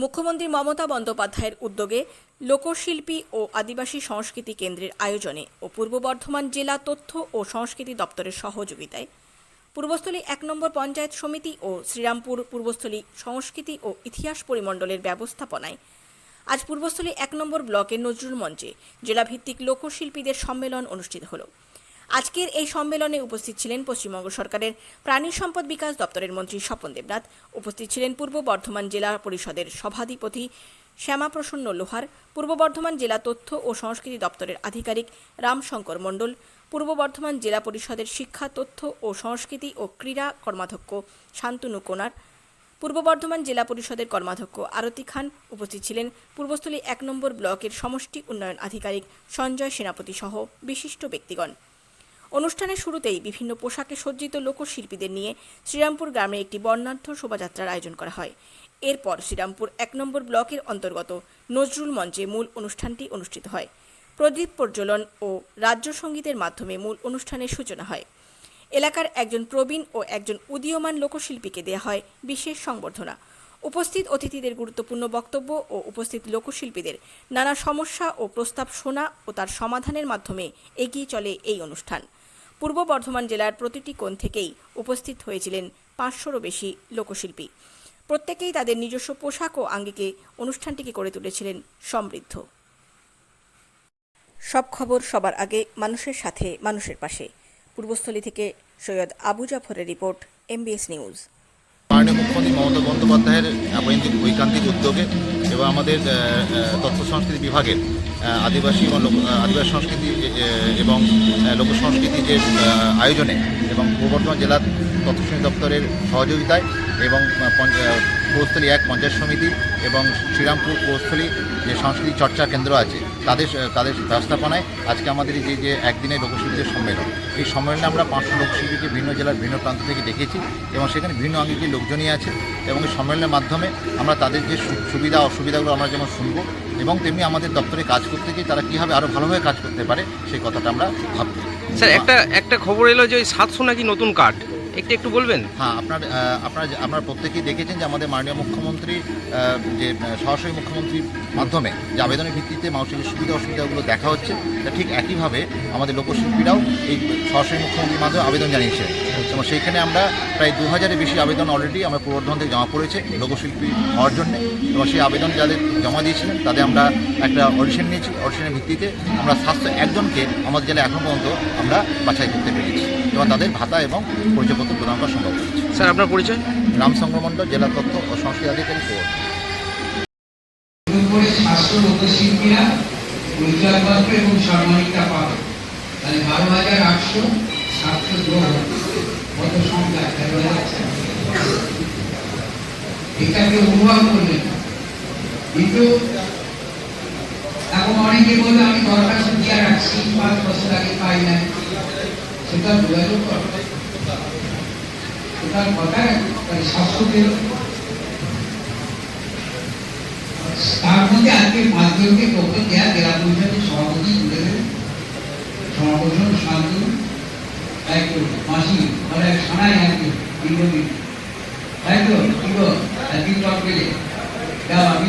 মুখ্যমন্ত্রী মমতা বন্দ্যোপাধ্যায়ের উদ্যোগে লোকশিল্পী ও আদিবাসী সংস্কৃতি কেন্দ্রের আয়োজনে ও পূর্ব বর্ধমান জেলা তথ্য ও সংস্কৃতি দপ্তরের সহযোগিতায় পূর্বস্থলী এক নম্বর পঞ্চায়েত সমিতি ও শ্রীরামপুর পূর্বস্থলী সংস্কৃতি ও ইতিহাস পরিমণ্ডলের ব্যবস্থাপনায় আজ পূর্বস্থলী এক নম্বর ব্লকের নজরুল মঞ্চে জেলাভিত্তিক লোকশিল্পীদের সম্মেলন অনুষ্ঠিত হলো। আজকের এই সম্মেলনে উপস্থিত ছিলেন পশ্চিমবঙ্গ সরকারের প্রাণী সম্পদ বিকাশ দপ্তরের মন্ত্রী স্বপন দেবনাথ। উপস্থিত ছিলেন পূর্ব বর্ধমান জেলা পরিষদের সভাধিপতি শ্যামাপ্রসন্ন লোহার, পূর্ব বর্ধমান জেলা তথ্য ও সংস্কৃতি দপ্তরের আধিকারিক রামশঙ্কর মণ্ডল, পূর্ব বর্ধমান জেলা পরিষদের শিক্ষা, তথ্য ও সংস্কৃতি ও ক্রীড়া কর্মাধ্যক্ষ শান্তনু কোনার, পূর্ব বর্ধমান জেলা পরিষদের কর্মাধ্যক্ষ আরতি খান। উপস্থিত ছিলেন পূর্বস্থলী এক নম্বর ব্লকের সমষ্টি উন্নয়ন আধিকারিক সঞ্জয় সেনাপতি সহ বিশিষ্ট ব্যক্তিগণ। অনুষ্ঠানের শুরুতেই বিভিন্ন পোশাকে সজ্জিত লোকশিল্পীদের নিয়ে শ্রীরামপুর গ্রামে একটি বর্ণাঢ্য শোভাযাত্রার আয়োজন করা হয়। এরপর শ্রীরামপুর এক নম্বর ব্লকের অন্তর্গত নজরুল মঞ্চে মূল অনুষ্ঠানটি অনুষ্ঠিত হয়। প্রদীপ প্রজ্বলন ও রাজ্য সঙ্গীতের মাধ্যমে মূল অনুষ্ঠানের সূচনা হয়। এলাকার একজন প্রবীণ ও একজন উদীয়মান লোকশিল্পীকে দেয়া হয় বিশেষ সংবর্ধনা। উপস্থিত অতিথিদের গুরুত্বপূর্ণ বক্তব্য ও উপস্থিত লোকশিল্পীদের নানা সমস্যা ও প্রস্তাব শোনা ও তার সমাধানের মাধ্যমে এগিয়ে চলে এই অনুষ্ঠান। পূর্ব বর্ধমান জেলার প্রতিটি কোণ থেকেই উপস্থিত হয়েছিলেন পাঁচশোরও বেশি লোকশিল্পী। প্রত্যেকেই তাদের নিজস্ব পোশাক ও আঙ্গিকে অনুষ্ঠানটিকে করে তুলেছিলেন সমৃদ্ধ। সব খবর সবার আগে মানুষের সাথে, মানুষের পাশে। পূর্বস্থলী থেকে সৈয়দ আবু জাফরের রিপোর্ট, এমবিএস নিউজ। মুখ্যমন্ত্রী মমতা বন্দ্যোপাধ্যায়ের ঐকান্তিক উদ্যোগে এবং আমাদের তথ্য সংস্কৃতি বিভাগের আদিবাসী এবং আদিবাসী সংস্কৃতি এবং লোক সংস্কৃতি যে আয়োজনে এবং পূর্ব বর্ধমান জেলার তথ্য সংস্কৃতি দপ্তরের সহযোগিতায় এবং পঞ্চ- এক পঞ্চায়েত সমিতি এবং শ্রীরামপুর কৌস্থলী যে সংস্কৃতি চর্চা কেন্দ্র আছে তাদের তাদের ব্যবস্থাপনায় আজকে আমাদের এই যে যে একদিনের লোকশিল্পীদের সম্মেলন, এই সম্মেলনে আমরা পাঁচশো লোকশিল্পীকে বিভিন্ন জেলার ভিন্ন প্রান্ত থেকে ডেকেছি এবং সেখানে বিভিন্ন আঙ্গিকের লোকজনই আছে এবং এই সম্মেলনের মাধ্যমে আমরা তাদের যে সুবিধা, অসুবিধাগুলো আমরা যেমন শুনব এবং তেমনি আমাদের দপ্তরে কাজ করতে গিয়ে তারা কীভাবে আরও ভালোভাবে কাজ করতে পারে সেই কথাটা আমরা ভাববো। স্যার, একটা একটা খবর এলো যে ওই সাতশো নাকি নতুন কার্ড একটু একটু বলবেন? হ্যাঁ আপনার আপনারা আপনারা প্রত্যেকেই দেখেছেন যে আমাদের মাননীয় মুখ্যমন্ত্রী যে সরাসরি মুখ্যমন্ত্রীর মাধ্যমে যে আবেদনের ভিত্তিতে মানুষের সুবিধা অসুবিধাগুলো দেখা হচ্ছে, তা ঠিক একইভাবে আমাদের লোকশিল্পীরাও এই সরাসরি মুখ্যমন্ত্রীর মাধ্যমে আবেদন জানিয়েছে। এবং সেইখানে আমরা প্রায় দু হাজারের বেশি আবেদন অলরেডি আমরা পূর্ব বর্ধমান থেকে জমা পড়েছে লোকশিল্পী হওয়ার জন্য। এবং সেই আবেদন যাদের জমা দিয়েছিলেন, তাদের আমরা একটা অডিশন নিয়েছি। অডিশনের ভিত্তিতে আমরা সাতশো একজনকে আমাদের জেলায় এখন পর্যন্ত আমরা বাছাই করতে পেরেছি। এবং তাদের ভাতা এবং পরিচয়পত্র প্রদান করা সম্ভব হয়েছে। স্যার আপনার পরিচয়? রামচন্দ্র মণ্ডল জেলা তথ্য ও সংস্কৃতি আধিকারিক এবং সম্মানিতা পাবে। তাহলে বারো হাজার আটশো সাতশো গ্রহ কত সংখ্যা তেরো হাজার এটাকে অনুভব করলেন কিন্তু এখন অনেকে বলবে আমি দরখাস্ত দিয়ে রাখছি পাঁচ বছর আগে পাই নাই। সেটা যোগাযোগ কর সেটার কথা সাতশো পেল তার মধ্যে আজকে মাধ্যমিকে পক্ষ দেওয়া জেলা পরিষদের সভাপতি তুলে দেবেন সমাবেশন শান্ত তাই তো, মাসি মানে শোনাই আজকে দীর্ঘদিন তাই তো, কি একদিন চক পেলে আমি